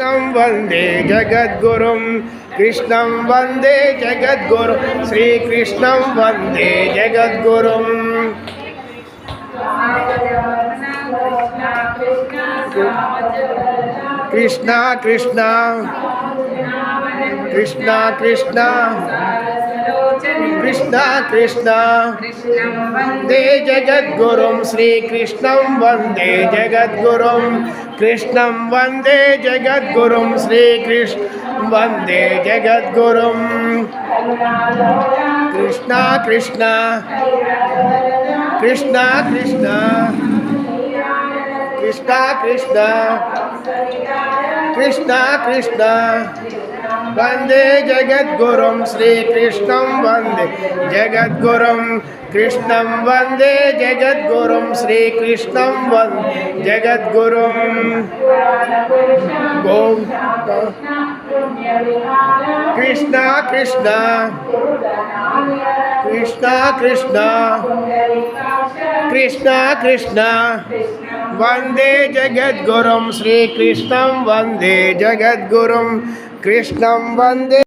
कृष्णं वंदे जगद्गुरुं। कृष्णं वंदे जगद्गुरु। श्रीकृष्णं वंदे जगद्गुरुम् कृष्णा कृष्ण। కృష్ణ కృష్ణ. కృష్ణ కృష్ణ. వందే జగద్గురుం శ్రీకృష్ణం వందే జగద్గురుం కృష్ణం వందే జగద్గురుం శ్రీకృష్ణ వందే జగద్గురుం. కృష్ణ కృష్ణ. కృష్ణ కృష్ణ. కృష్ణ కృష్ణ. కృష్ణ కృష్ణ. वंदे जगद्गुरुं श्रीकृष्णं वंदे जगद्गुरुं कृष्णं वंदे जगद्गुरुं श्रीकृष्णं वंदे जगद्गुरुं गो कृष्ण कृष्ण कृष्ण कृष्ण कृष्ण कृष्ण जगद्गुरुं श्रीकृष्णं वंदे जगद्गुरुं কৃষ্ণম বন্দে